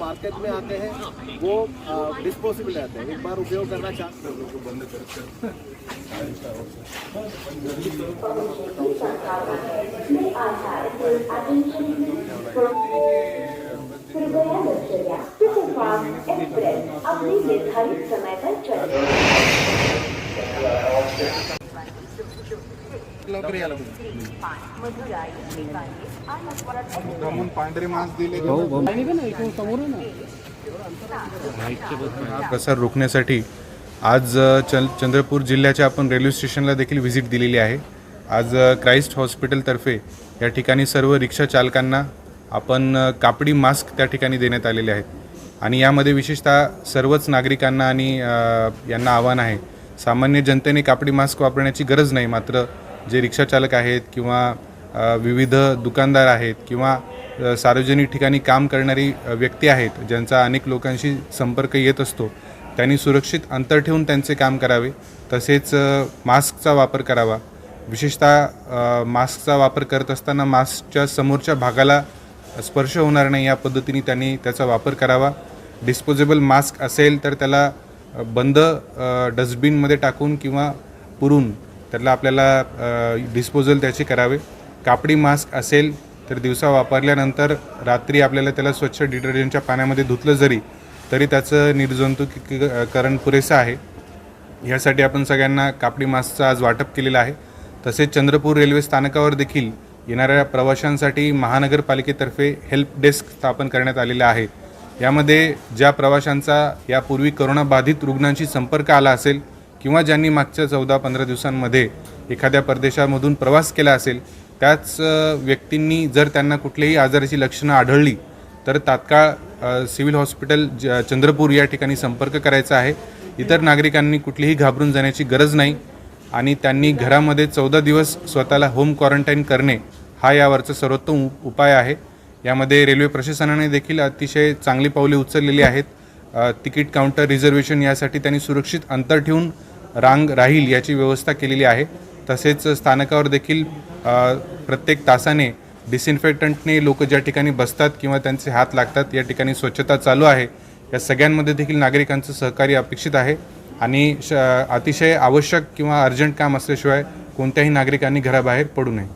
Market में आते हैं, वो डिस्पोजेबल रहते हैं। एक बार उपयोग करना चाहते हैं अपने निर्धारित समय पर चले लवकर यायला पांढरे मास्क दिले. हा प्रसार रोखण्यासाठी आज चल चंद्रपूर जिल्ह्याच्या आपण रेल्वे स्टेशनला देखील व्हिजिट दिलेली आहे. आज क्राइस्ट हॉस्पिटलतर्फे या ठिकाणी सर्व रिक्षा चालकांना आपण कापडी मास्क त्या ठिकाणी देण्यात आलेले आहेत. आणि यामध्ये विशेषतः सर्वच नागरिकांना आणि यांना आव्हान आहे. सामान्य जनतेने कापडी मास्क वापरण्याची गरज नाही मात्र जे रिक्षाचालक आहेत किंवा विविध दुकानदार आहेत किंवा सार्वजनिक ठिकाणी काम करणारी व्यक्ती आहेत ज्यांचा अनेक लोकांशी संपर्क येत असतो त्यांनी सुरक्षित अंतर ठेवून त्यांचे काम करावे तसेच मास्कचा वापर करावा. विशेषतः मास्कचा वापर करत असताना मास्कच्या समोरच्या भागाला स्पर्श होणार नाही या पद्धतीने त्यांनी त्याचा वापर करावा. डिस्पोजेबल मास्क असेल तर त्याला बंद डस्टबिनमध्ये टाकून किंवा पुरून त्याला आपल्याला डिस्पोजल त्याचे करावे. कापडी मास्क असेल तर दिवसा वापरल्यानंतर रात्री आपल्याला त्याला स्वच्छ डिटर्जंटच्या पाण्यामध्ये धुतलं जरी तरी त्याचं निर्जंतुकीकरण पुरेसं आहे. यासाठी आपण सगळ्यांना कापडी मास्कचं आज वाटप केलेलं आहे. तसेच चंद्रपूर रेल्वे स्थानकावर देखील येणाऱ्या प्रवाशांसाठी महानगरपालिकेतर्फे हेल्प डेस्क स्थापन करण्यात आलेलं आहे. यामध्ये ज्या प्रवाशांचा यापूर्वी करोनाबाधित रुग्णांशी संपर्क आला असेल किंवा ज्यांनी मागच्या चौदा पंधरा दिवसांमध्ये एखाद्या परदेशामधून प्रवास केला असेल त्याच व्यक्तींनी जर त्यांना कुठल्याही आजाराची लक्षणं आढळली तर तात्काळ सिव्हिल हॉस्पिटल ज चंद्रपूर या ठिकाणी संपर्क करायचा आहे. इतर नागरिकांनी कुठलीही घाबरून जाण्याची गरज नाही आणि त्यांनी घरामध्ये चौदा दिवस स्वतःला होम क्वारंटाईन करणे हा यावरचा सर्वोत्तम उप- उपाय आहे. यामध्ये रेल्वे प्रशासनाने देखील अतिशय चांगली पावले उचललेली आहेत. तिकीट काउंटर रिझर्वेशन यासाठी त्यांनी सुरक्षित अंतर ठेवून रांग राहील याची व्यवस्था केलेली आहे. तसेच स्थानकावर देखील प्रत्येक तासाने डिसइन्फेक्टंटने लोक ज्या ठिकाणी बसतात किंवा त्यांचे हात लागतात या ठिकाणी स्वच्छता चालू आहे. या सगळ्यांमध्ये देखील नागरिकांचं सहकार्य अपेक्षित आहे आणि श अतिशय आवश्यक किंवा अर्जंट काम असल्याशिवाय कोणत्याही नागरिकांनी घराबाहेर पडू नये.